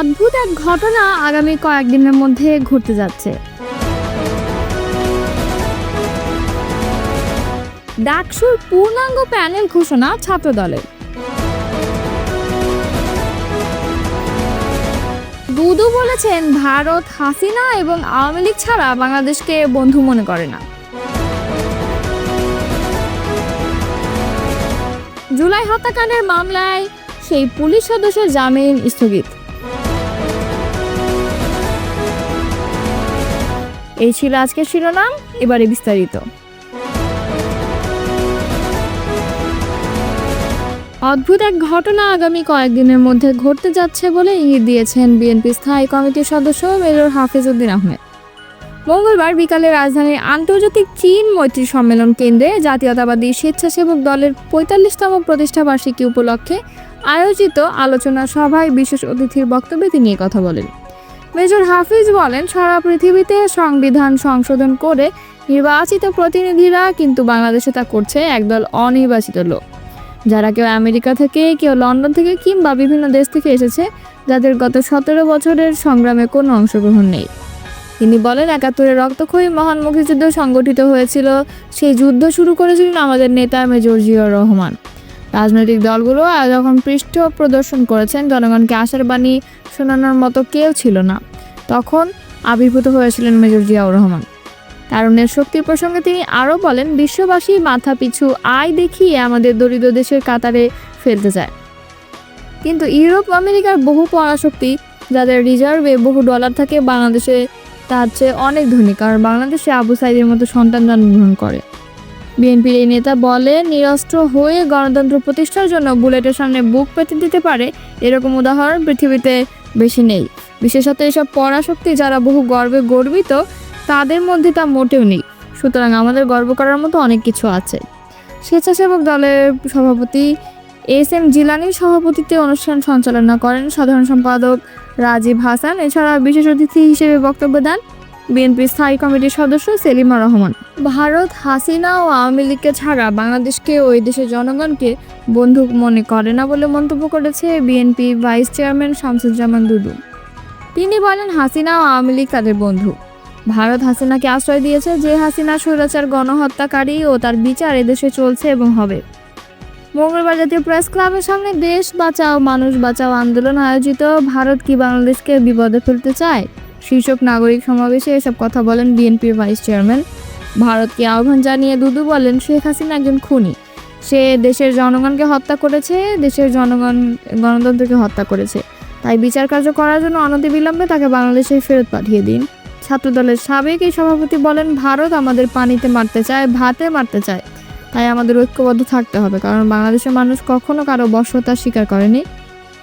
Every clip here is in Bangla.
অদ্ভুত এক ঘটনা আগামী কয়েকদিনের মধ্যে ঘটতে যাচ্ছে। ডাকসুর পূর্ণাঙ্গ প্যানেল ঘোষণা ছাত্র দলের দুদু বলেছেন, ভারত হাসিনা এবং আওয়ামী লীগ ছাড়া বাংলাদেশকে বন্ধু মনে করে না। জুলাই হত্যাকাণ্ডের মামলায় সেই পুলিশ সদস্যের জামিন স্থগিত। এই ছিল আজকের শিরোনাম, এবারে বিস্তারিত। অদ্ভুত এক ঘটনা আগামী কয়েকদিনের মধ্যে ঘটতে যাচ্ছে বলে ইঙ্গিত দিয়েছেন বিএনপি স্থায়ী কমিটির সদস্য মেজর হাফিজউদ্দিন আহমেদ। মঙ্গলবার বিকালে রাজধানীর আন্তর্জাতিক চীন মৈত্রী সম্মেলন কেন্দ্রে জাতীয়তাবাদী স্বেচ্ছাসেবক দলের পঁয়তাল্লিশতম প্রতিষ্ঠা বার্ষিকী উপলক্ষে আয়োজিত আলোচনা সভায় বিশেষ অতিথির বক্তব্যে তিনি কথা বলেন। মেজর হাফিজ বলেন, সারা পৃথিবীতে সংবিধান সংশোধন করে নির্বাচিত প্রতিনিধিরা কিন্তু বাংলাদেশে তা করছে একদল অনির্বাচিত লোক। যারা কেউ আমেরিকা থেকে, কেউ লন্ডন থেকে কিংবা বিভিন্ন দেশ থেকে এসেছে, যাদের গত সতেরো বছরের সংগ্রামে কোনো অংশগ্রহণ নেই। তিনি বলেন একাত্তরে রক্তক্ষয়ী মহান মুক্তিযুদ্ধ সংগঠিত হয়েছিল। সেই যুদ্ধ শুরু করেছিলেন আমাদের নেতা মেজর জিয়র রহমান। রাজনৈতিক দলগুলো যখন পৃষ্ঠ প্রদর্শন করেছেন, জনগণকে আশার বাণী শোনানোর মতো কেউ ছিল না। তখন আবির্ভূত হয়েছিলেন মেজর জিয়াউর রহমান। তারুণ্যের শক্তির প্রসঙ্গে তিনি আরও বলেন, বিশ্ববাসী মাথা পিছু আয় দেখিয়ে আমাদের দরিদ্র দেশের কাতারে ফেলতে চায়। কিন্তু ইউরোপ আমেরিকার বহু পরাশক্তি, যাদের রিজার্ভে বহু ডলার থাকে, বাংলাদেশে তার চেয়ে অনেক ধনী। কারণ বাংলাদেশে আবু সাইদের মতো সন্তান জন্মগ্রহণ করে। বিএনপির এই নেতা বলে, নিরস্ত্র হয়ে গণতন্ত্র প্রতিষ্ঠার জন্য বুলেটের সামনে বুক পেতে দিতে পারে এরকম উদাহরণ পৃথিবীতে বেশি নেই। বিশেষত এসব পরাশক্তি যারা বহু গর্বে গর্বিত, তাদের মধ্যে তা মোটেও নেই। সুতরাং আমাদের গর্ব করার মতো অনেক কিছু আছে। স্বেচ্ছাসেবক দলের সভাপতি এস এম জিলানির সভাপতিত্বে অনুষ্ঠান সঞ্চালনা করেন সাধারণ সম্পাদক রাজীব হাসান। এছাড়া বিশেষ অতিথি হিসেবে বক্তব্য দেন বিএনপি স্থায়ী কমিটির সদস্য সেলিমা রহমান। ভারত, হাসিনা ও আওয়ামী লীগকে ছাড়া বাংলাদেশকে ওই দেশের জনগণকে বন্ধু মনে করে না বলে মন্তব্য করেছে BNP vice chairman Shamsuzzaman Dudu. তিনি বলেন, হাসিনা ও আওয়ামী লীগ তাদের বন্ধু। ভারত হাসিনাকে আশ্রয় দিয়েছে যে হাসিনা স্বৈরাচার, গণহত্যাকারী ও তার বিচার এদেশে চলছে এবং হবে। মঙ্গলবার জাতীয় প্রেস ক্লাবের সামনে দেশ বাঁচাও, মানুষ বাঁচাও আন্দোলন আয়োজিত। ভারত কি বাংলাদেশকে বিপদে ফেলতে চায়? শীর্ষক নাগরিক সমাবেশে এসব কথা বলেন বিএনপির ভাইস চেয়ারম্যান। ভারতকে আহ্বান জানিয়ে দুদু বলেন, শেখ হাসিনা একজন খুনি। সে দেশের জনগণকে হত্যা করেছে, দেশের জনগণ, গণতন্ত্রকে হত্যা করেছে। তাই বিচার কার্য করার জন্য অনতিবিলম্বে তাকে বাংলাদেশে ফেরত পাঠিয়ে দিন। ছাত্রদলের সাবেক এই সভাপতি বলেন, ভারত আমাদের পানিতে মারতে চায়, ভাতে মারতে চায়। তাই আমাদের ঐক্যবদ্ধ থাকতে হবে, কারণ বাংলাদেশের মানুষ কখনো কারও বর্ষতার স্বীকার করেনি।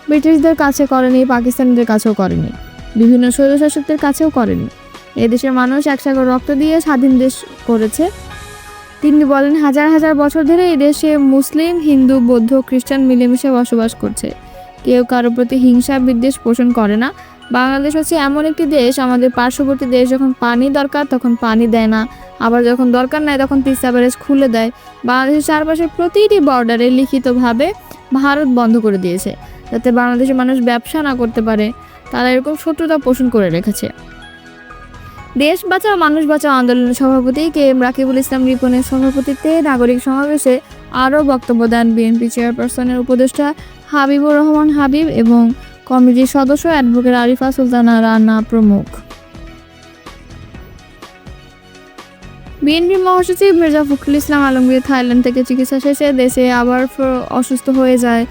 ব্রিটিশদের কাছে করেনি, পাকিস্তানিদের কাছেও করেনি। বিভিন্ন স্বৈরশাসকদের কাছেও করেনি। এদেশের মানুষ একসাগর রক্ত দিয়ে স্বাধীন দেশ করেছে। তিনি বলেন, হাজার হাজার বছর ধরে এই দেশে মুসলিম, হিন্দু, বৌদ্ধ, খ্রিস্টান মিলেমিশে বসবাস করছে। কেউ কারোর প্রতি হিংসা, বিদ্বেষ পোষণ করে না। বাংলাদেশ হচ্ছে এমন একটি দেশ, আমাদের পার্শ্ববর্তী দেশ যখন পানি দরকার, তখন পানি দেয় না। আবার যখন দরকার নাই, তখন তিস্তা ব্যারেজ খুলে দেয়। বাংলাদেশের চারপাশের প্রতিটি বর্ডারে লিখিতভাবে ভারত বন্ধ করে দিয়েছে, যাতে বাংলাদেশের মানুষ ব্যবসা না করতে পারে। তারা এরকম শত্রুতা পোষণ করে রেখেছে। দেশ বাঁচাও, মানুষ বাঁচাও আন্দোলনের সভাপতি কে এম রাকিবুল ইসলাম রিপনের সভাপতিত্বে নাগরিক সমাবেশে আরও বক্তব্য দেন বিএনপি চেয়ারপারসনের উপদেষ্টা হাবিবুর রহমান হাবিব এবং কমিটির সদস্য অ্যাডভোকেট আরিফা সুলতানা রানা প্রমুখ। বিএনপি মহাসচিব মির্জা ফখরুল ইসলাম আলমগীর থাইল্যান্ড থেকে চিকিৎসা শেষে দেশে আবার অসুস্থ হয়ে যায়,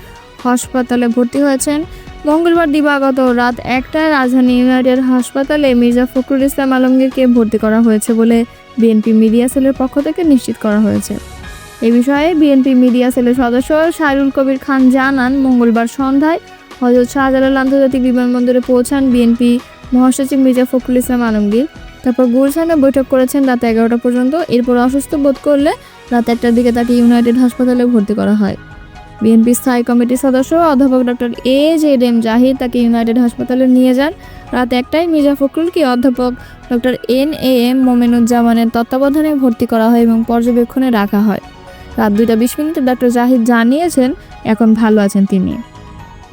হাসপাতালে ভর্তি হয়েছেন। মঙ্গলবার দিবাগত রাত একটায় রাজধানী ইউনাইটেড হাসপাতালে মির্জা ফখরুল ইসলাম আলমগীরকে ভর্তি করা হয়েছে বলে বিএনপি মিডিয়া সেলের পক্ষ থেকে নিশ্চিত করা হয়েছে। এ বিষয়ে বিএনপি মিডিয়া সেলের সদস্য শাহরুল কবির খান জানান, মঙ্গলবার সন্ধ্যায় হজরত শাহজালাল আন্তর্জাতিক বিমানবন্দরে পৌঁছান বিএনপি মহাসচিব মির্জা ফখরুল ইসলাম আলমগীর। তারপর গুলশানে বৈঠক করেছেন রাত এগারোটা পর্যন্ত। এরপর অসুস্থ বোধ করলে রাত একটার দিকে তাকে ইউনাইটেড হাসপাতালে ভর্তি করা হয়। বিএনপি স্থায়ী কমিটির সদস্য অধ্যাপক doctor A Z M Zahid তাকে ইউনাইটেড হাসপাতালে নিয়ে যান। রাত একটায় মির্জা ফখরুলকে অধ্যাপক ডক্টর এন এ এম মোমেনুজ্জামানের তত্ত্বাবধানে ভর্তি করা হয় এবং পর্যবেক্ষণে রাখা হয়। রাত দুইটা বিশ মিনিটে ডক্টর জাহিদ জানিয়েছেন, এখন ভালো আছেন তিনি।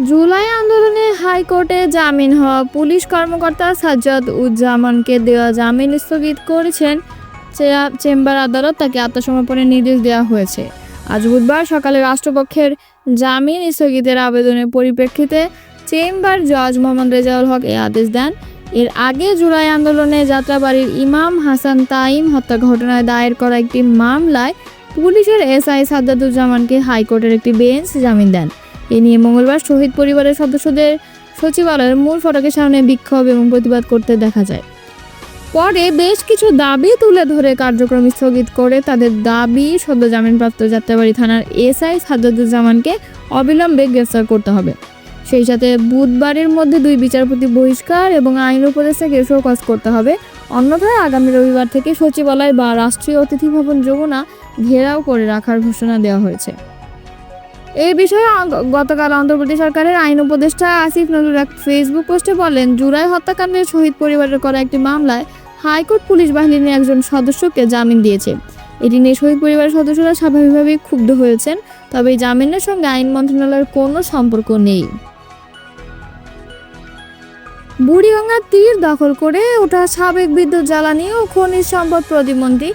জুলাই আন্দোলনে হাইকোর্টে জামিন হওয়া পুলিশ কর্মকর্তা সাজ্জাদ উজ্জামানকে দেওয়া জামিন স্থগিত করেছেন। চেম্বার আদালত তাকে আত্মসমর্পণের নির্দেশ দেওয়া হয়েছে। আজ বুধবার সকালে রাষ্ট্রপক্ষের জামিন স্থগিতের আবেদনের পরিপ্রেক্ষিতে চেম্বার জজ মোহাম্মদ রেজাউল হক এ আদেশ দেন। এর আগে জুলাই আন্দোলনে যাত্রাবাড়ির ইমাম হাসান তাইম হত্যা ঘটনায় দায়ের করা একটি মামলায় পুলিশের এসআই সাদ্দাতুজ্জামানকে হাইকোর্টের একটি বেঞ্চ জামিন দেন। এ নিয়ে মঙ্গলবার শহীদ পরিবারের সদস্যদের সচিবালয়ের মূল ফটকের সামনে বিক্ষোভ এবং প্রতিবাদ করতে দেখা যায়। পরে বেশ কিছু দাবি তুলে ধরে কার্যক্রম স্থগিত করে তাদের দাবি সদ্য জামিনপ্রাপ্ত যাত্রাবাড়ি থানার এসআই সাদ্দাতুজ্জামানকে অবিলম্বে গ্রেফতার করতে হবে। সেই সাথে বুধবারের মধ্যে দুই বিচারপতি বহিষ্কার এবং আইন উপদেষ্টাকে শোকজ করতে হবে। অন্যথায় আগামী রবিবার থেকে সচিবালয় বা রাষ্ট্রীয় অতিথি ভবন যমুনা ঘেরাও করে রাখার ঘোষণা দেওয়া হয়েছে। এই বিষয়ে গতকাল অন্ধ্রপ্রদেশ সরকারের আইন উপদেষ্টা আসিফ নজরুল এক ফেসবুক পোস্টে বলেন, জুলাই হত্যাকাণ্ডের শহীদ পরিবারের করা একটি মামলায় হাইকোর্ট পুলিশ বাহিনীর একজন সদস্যকে জামিন দিয়েছে। এটি নিয়ে শহীদ পরিবারের সদস্যরা স্বাভাবিকভাবেই ক্ষুব্ধ হয়েছেন, তবে এই জামিনের সঙ্গে আইন মন্ত্রণালয়ের কোনো সম্পর্ক নেই। বুড়িগঙ্গার তীর দখল করে ওঠা সাবেক বিদ্যুৎ জ্বালানি ও খনিজ সম্পদ প্রতিমন্ত্রী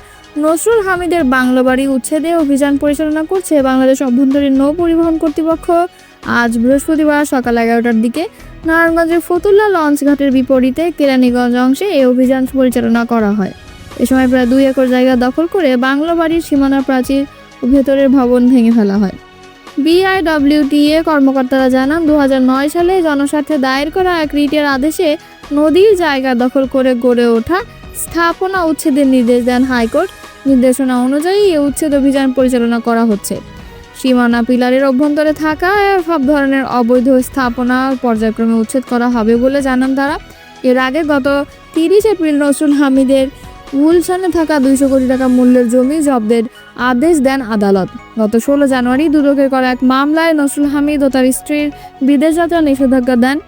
নসরুল হামিদের বাংলো বাড়ি উচ্ছেদে অভিযান পরিচালনা করছে বাংলাদেশ অভ্যন্তরীণ নৌ পরিবহন কর্তৃপক্ষ। আজ বৃহস্পতিবার সকাল এগারোটার দিকে নারায়ণগঞ্জের ফতুল্লা লঞ্চ ঘাটের বিপরীতে কেরানীগঞ্জ অংশে এই অভিযান পরিচালনা করা হয়। এ সময় প্রায় দুই একর জায়গা দখল করে বাংলো বাড়ির সীমানা প্রাচীর ও ভেতরের ভবন ভেঙে ফেলা হয়। বিআইডব্লিউটিএ কর্মকর্তারা জানান দু হাজার নয় সালে জনস্বার্থে দায়ের করা এক রিটের আদেশে নদীর জায়গা দখল করে গড়ে ওঠা স্থাপনা উচ্ছেদের নির্দেশ দেন হাইকোর্ট। নির্দেশনা অনুযায়ী এই উচ্ছেদ অভিযান পরিচালনা করা হচ্ছে। সীমানা পিলারের অভ্যন্তরে থাকা সব ধরনের অবৈধ স্থাপনা পর্যায়ক্রমে উচ্ছেদ করা হবে বলে জানান তারা। এর আগে গত তিরিশ এপ্রিল নসরুল হামিদের গুলশানে থাকা দুইশো কোটি টাকা মূল্যের জমি জব্দের আদেশ দেন আদালত। গত ষোলো জানুয়ারি দুদকের করা এক মামলায় নসরুল হামিদ ও তার স্ত্রীর বিদেশ যাত্রা নিষেধাজ্ঞা দেন।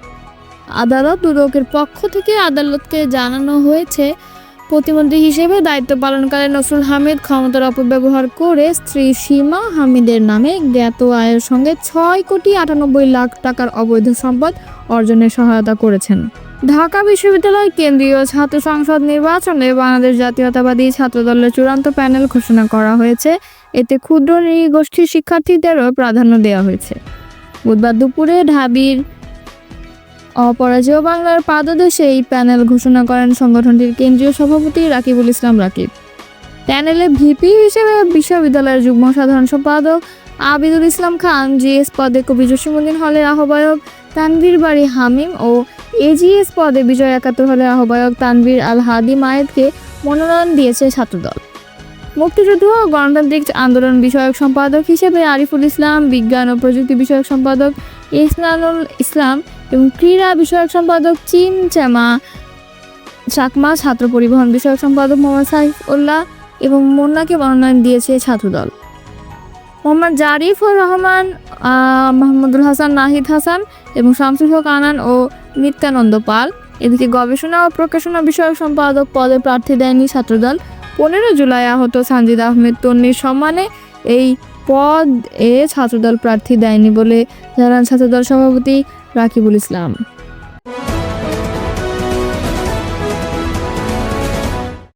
আদালত দুদকের পক্ষ থেকে আদালতকে জানানো হয়েছে প্রতিমন্ত্রী হিসেবে দায়িত্ব পালনকালে নসরুল হামিদ ক্ষমতার অপব্যবহার করে স্ত্রী সীমা হামিদের নামে জ্ঞাত আয়ের সঙ্গে ছয় কোটি আটানব্বই লাখ টাকার অবৈধ সম্পদ অর্জনে সহায়তা করেছেন। ঢাকা বিশ্ববিদ্যালয় কেন্দ্রীয় ছাত্র সংসদ নির্বাচনে বাংলাদেশ জাতীয়তাবাদী ছাত্রদলের চূড়ান্ত প্যানেল ঘোষণা করা হয়েছে। এতে ক্ষুদ্র নৃগোষ্ঠীর শিক্ষার্থীদেরও প্রাধান্য দেওয়া হয়েছে। বুধবার দুপুরে ঢাবির অপরাজেয় বাংলার পাদদেশে এই প্যানেল ঘোষণা করেন সংগঠনটির কেন্দ্রীয় সভাপতি রাকিবুল ইসলাম রাকিব। প্যানেলে ভিপি হিসেবে বিশ্ববিদ্যালয়ের যুগ্ম সাধারণ সম্পাদক আবিদুল ইসলাম খান, জিএস পদে কবি জসিমুদ্দিন হলের আহ্বায়ক তানভীর বাড়ি হামিম ও এজিএস পদে বিজয় একাত্তর হলের আহ্বায়ক তানভীর আল হাদি মায়েদকে মনোনয়ন দিয়েছে ছাত্রদল। মুক্তিযুদ্ধ ও গণতান্ত্রিক আন্দোলন বিষয়ক সম্পাদক হিসেবে আরিফুল ইসলাম, বিজ্ঞান ও প্রযুক্তি বিষয়ক সম্পাদক ইসলানুল ইসলাম এবং ক্রীড়া বিষয়ক সম্পাদক চিন চেমা চাকমা ছাত্র পরিবহন বিষয়ক সম্পাদক মোহাম্মদ সাইফুল্লাহ এবং মুন্নাকে মনোনয়ন দিয়েছে ছাত্রদল। মোহাম্মদ জারিফুর রহমান মাহমুদুল হাসান, নাহিদ হাসান এবং শামসুল হক আনান ও নিত্যানন্দ পাল। এদিকে গবেষণা ও প্রকাশনা বিষয়ক সম্পাদক পদে প্রার্থী দেয়নি ছাত্রদল। পনেরো জুলাই আহত সানজিদ আহমেদ তন্নির সম্মানে এই পদ এ ছাত্রদল প্রার্থী দেয়নি বলে জানান ছাত্রদল সভাপতি রাকিবুল ইসলাম।